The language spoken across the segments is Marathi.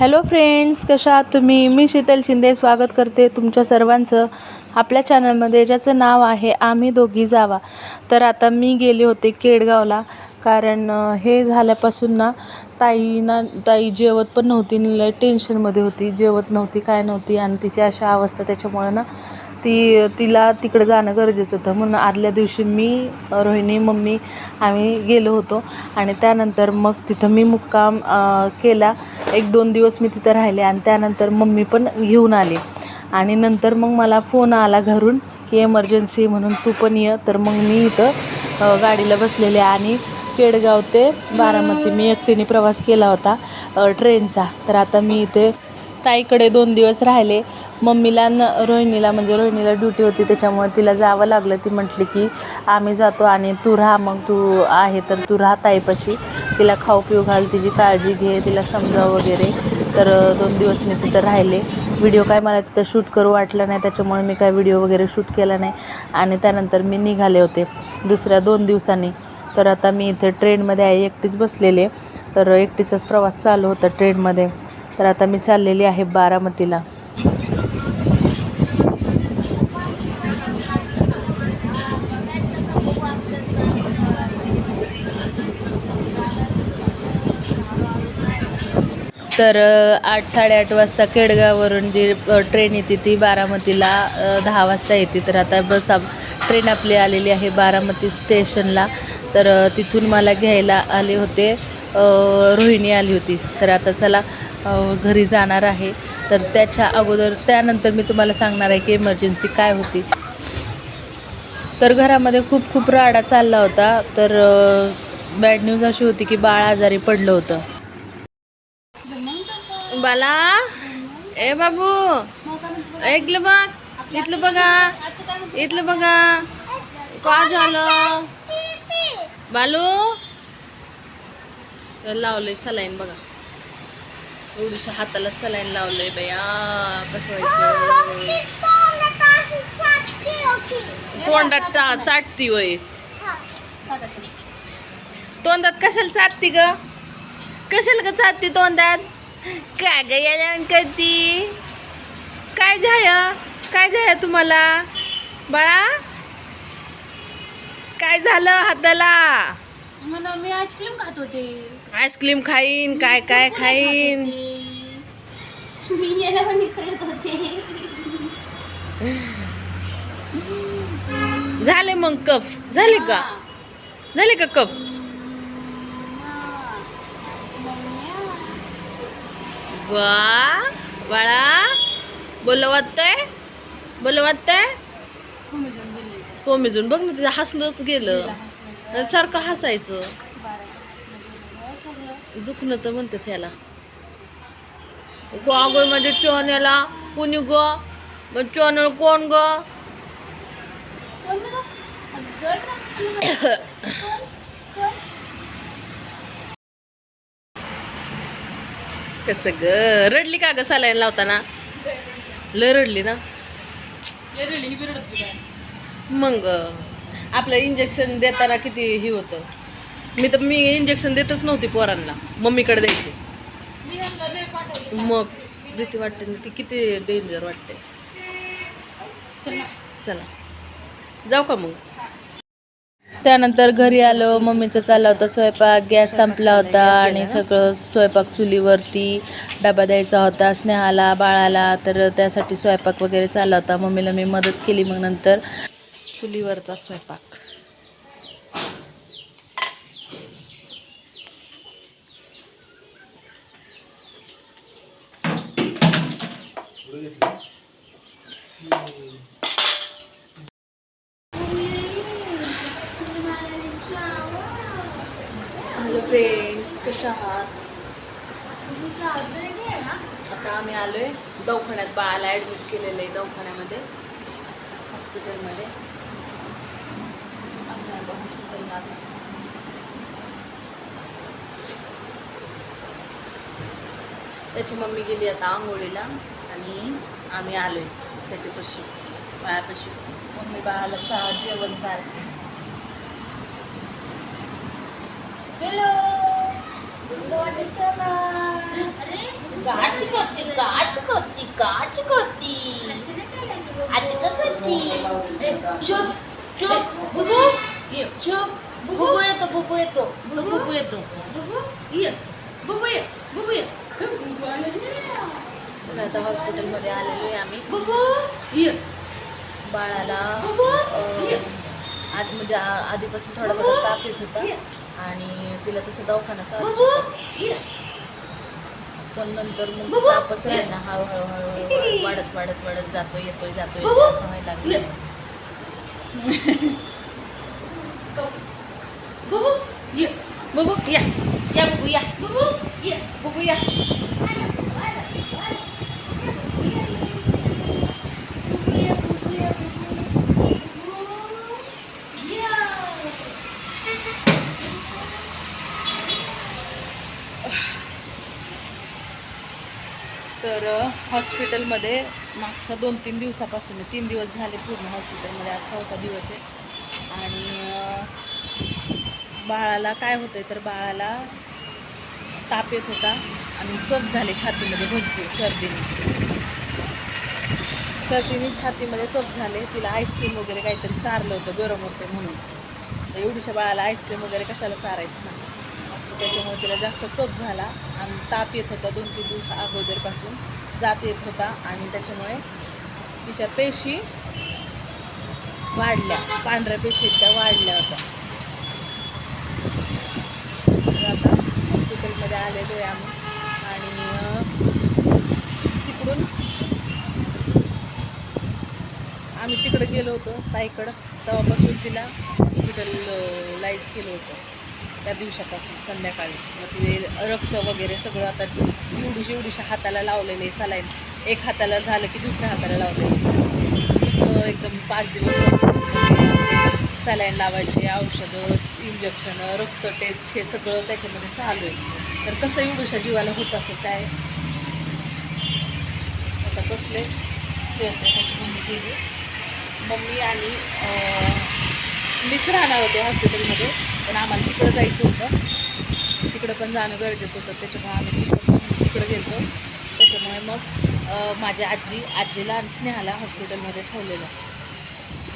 हॅलो फ्रेंड्स कशा आहात तुम्ही? मी शीतल शिंदे स्वागत करते तुमच्या सर्वांचं आपल्या चॅनलमध्ये ज्याचं नाव आहे आम्ही दोघी जावा. तर आता मी गेले होते केडगावला कारण हे झाल्यापासून ना ताई ना ताई जेवत पण नव्हती टेन्शनमध्ये होती जेवत नव्हती काय नव्हती आणि तिची अशा अवस्था त्याच्यामुळं ना ती तिला तिकडं जाणं गरजेचं होतं. म्हणून आदल्या दिवशी मी रोहिणी मम्मी आम्ही गेलो होतो. आणि त्यानंतर मग तिथं मी मुक्काम केला. एक दोन दिवस मी तिथं राहिले आणि त्यानंतर मम्मी पण घेऊन आली. आणि नंतर मग मला फोन आला घरून की एमर्जन्सी म्हणून तू पण ये. तर मग मी इथं गाडीला बसलेले आणि केडगाव ते बारामती. मी एकटीने प्रवास केला होता ट्रेनचा. तर आता मी इथे ताईकडे दोन दिवस राहिले. मम्मीला न रोहिणीला म्हणजे रोहिणीला ड्युटी होती त्याच्यामुळे तिला जावं लागलं. ती म्हटली की आम्ही जातो आणि तू राहा मग तू आहे तर तू राहा ताईपाशी. तिला खाऊ पिऊ घाल तिची काळजी घे तिला समजा वगैरे. तर दोन दिवस मी तिथं राहिले. व्हिडिओ काय मला तिथं शूट करू वाटलं नाही त्याच्यामुळे मी काय व्हिडिओ वगैरे शूट केला नाही. आणि त्यानंतर मी निघाले होते दुसऱ्या दोन दिवसांनी. तर आता मी इथे ट्रेनमध्ये आहे एकटीच बसलेले. तर एकटीचाच प्रवास चालू होता ट्रेनमध्ये तर आता मी चाललेली आहे बारामतीला. तर आठ साडेआठ वाजता केडगाववरून जी ट्रेन येते ती बारामतीला दहा वाजता येते. तर आता बस आप ट्रेन आपली आलेली आहे बारामती स्टेशनला. तर तिथून मला घ्यायला आले होते. रोहिणी आली होती. तर आता चला घरी जाणार आहे. तर त्याच्या अगोदर त्यानंतर मी तुम्हाला सांगणार आहे की इमर्जन्सी काय होती. तर घरामध्ये खूप खूप राडा चालला होता. तर बॅड न्यूज अशी होती की बाळ आजारी पडलं होतं. बाला ए बाबू ऐकलं बघ. इथलं बघा इथलं बघा. का झालं? बालू? लावलंय सलाईन बघा. एवढीशा हाताला सलाईन लावलंय बया. कसं व्हायचं? तोंडात टा- चाटती वय. तोंडात कशाला चाटती ग? कशाला ग चाटती तोंडात? काय ग या करती? काय झाय काय झाय तुम्हाला? बाळा? काय झालं हाताला? मी आईस्क्रीम खात होते. आईस्क्रीम खाईन काय काय खाईन? मी होते. झाले मग कफ? झाले का? झाले का कफ? वा बाळा बोल वाटतंय बोल वाटतंय कुमिजून बघ ना तिचं हसलंच गेलं. सारखं हसायचं. दुखणं तर म्हणते त्याला गोगोय म्हणजे चोण्याला कुणी ग? चोनळ कोण ग? कसं ग? रडली का ग सलाईन लावताना? लय रडली ना? मग आपलं इंजेक्शन देताना किती हे होतं? मी तर मी इंजेक्शन देतच नव्हती पोरांना. मम्मीकडे द्यायची. मग भीती वाटते ती. किती डेंजर वाटते. चला. जाऊ का मग? त्यानंतर घरी आलो. मम्मीचा चालला होता स्वयंपाक. गॅस संपला होता आणि सगळं स्वयंपाक चुलीवरती डबा द्यायचा होता. स्नेहाला बाळाला तर त्यासाठी स्वयंपाक वगैरे चालला होता. मम्मीला मी मदत केली. मग नंतर चुलीवरचा स्वयंपाक. हॅलो फ्रेंड्स कशा आहात? आता आम्ही आलोय दवाखान्यात. बाळाला ॲडमिट केलेलं आहे दवाखान्यामध्ये हॉस्पिटलमध्ये आम्ही आलो हॉस्पिटलला आता त्याची मम्मी गेली आता आंघोळीला आणि आम्ही आलोय त्याच्यापाशी बाळापाशी. मम्मी बाळाला चा जेवण चालते हॅलो काच करते काच करते काच करते. आज का करते. चुप चुप. बुबू चुप बुबू येतो बुबू येतो बुबू येतो ये बुबू ये बुबू ये आता हॉस्पिटलमध्ये आलेलो आहे आम्ही बुबू ये बाळाला बुबू आधी म्हणजे आधीपासून थोडा थोडा ताप येत होता. आणि तिला तसं दवाखाना चालू बुबू ये पण नंतर मग बुबू. तापच राहिला. हळूहळू हळूहळू वाढत वाढत वाढत जातो येतोय जातोय बुबू. असं व्हायला लागलं बुबू ये बुबू या या बुबू या बुबू ये बुबू या तर हॉस्पिटलमध्ये मागच्या दोन तीन दिवसापासून तीन दिवस झाले पूर्ण हॉस्पिटलमध्ये आज चौथा दिवस आहे. बाळाला काय होतं आहे तर बाळाला ताप येत होता आणि कप झाले छातीमध्ये भरपूर सर्दीने. सर्दीने छातीमध्ये कप झाले तिला आईस्क्रीम वगैरे काहीतरी चारलं होतं गरम होतं म्हणून. एवढीशा बाळाला आईस्क्रीम वगैरे कशाला चारायचं ना? त्याच्यामुळे तिला जास्त कप झाला आणि ताप येत होता दोन तीन दिवस अगोदरपासून. जात येत होता आणि त्याच्यामुळे तिच्या पेशी वाढल्या पांढऱ्या पेशी त्या वाढल्या होत्या तर आता हॉस्पिटलमध्ये आलेलो आहे आम्ही. आणि तिकडून आम्ही तिकडे गेलो होतो ताईकडं. तेव्हापासून तिला हॉस्पिटल लाईज केलं होतं. त्या दिवसापासून संध्याकाळी. मग तिथे रक्त वगैरे सगळं आता एवढीशी एवढीशा हाताला लावलेले सलाईन. एक हाताला झालं की दुसऱ्या हाताला लावलेलं तसं एकदम पाच दिवस सलाईन लावायचे औषधं इंजेक्शनं रक्त टेस्ट हे सगळं त्याच्यामध्ये चालू आहे. तर कसं एवढ्याशा जीवाला होत असं काय? आता बसले. त्याची मम्मी गेली मम्मी आणि मीच राहणार होते हॉस्पिटलमध्ये पण आम्हाला तिकडं जायचं होतं. तिकडं पण जाणं गरजेचं होतं त्याच्यामुळे आम्ही तिकडं तिकडं गेलो त्याच्यामुळे मग माझ्या आजी आजीला आणि स्नेहाला हॉस्पिटलमध्ये ठेवलेलं.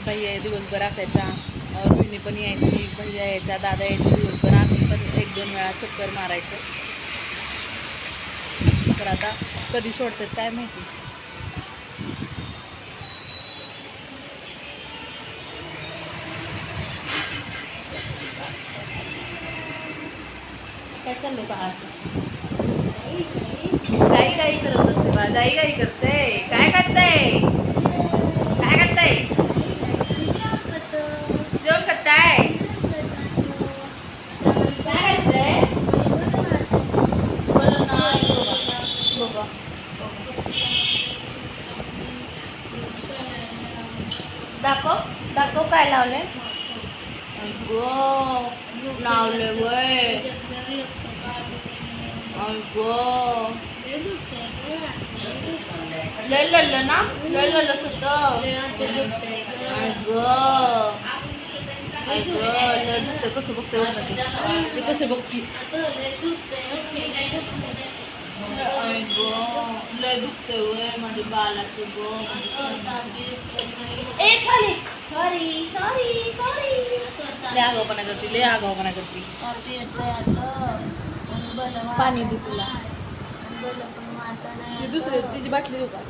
बाई दिवसभर असायचा. रोहिणी पण यायची भैया यायचा दादा यायचे दिवसभर आम्ही पण एक दोन वेळा चक्कर मारायचं. तर आता कधी सोडतात काय माहिती? काय चाललंय पाहायचं? गाई गाई करत असते बा गाई गाई करते. काय करते काय करते जेवण करताय काय करते बोला ना बाबा दाखव दाखव काय लावले गो लावले वय गो लय लढलं ना लय लढत होतं अगं अगं लय दुखतं कसं बघते बघ ते कसं बघती अगं लय दुखतंय वय माझ्या बालाचं गो ए सॉरी. Sorry sorry sorry. लय आगावपणा करते लय आगावपणा करते. पाणी दे तुला. दुसरी तिची बाटली देऊ का?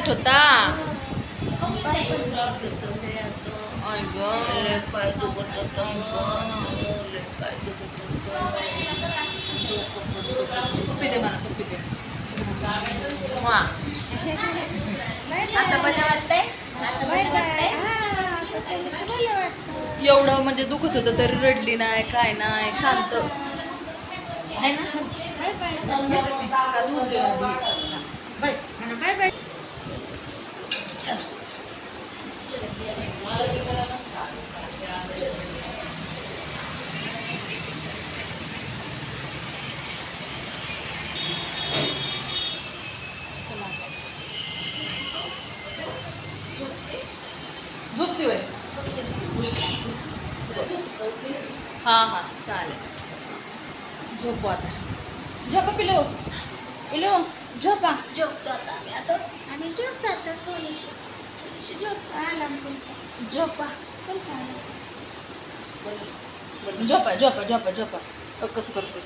बरं होता एवढं म्हणजे दुखत होतं तरी रडली नाही काय नाही शांत बाय ना? का बाय. चला. चला. झोपती वय हा हा चालेल. झोपू आता. झोपा पिलो. पिलो झोपा. झोपतो आता आम्ही आता. आम्ही झोपतो आता पोलिशी. झोपतो. आलाम कोणता झोपा. कोणता आलाम झोपा झोपा झोपा झोपा. कसं करतो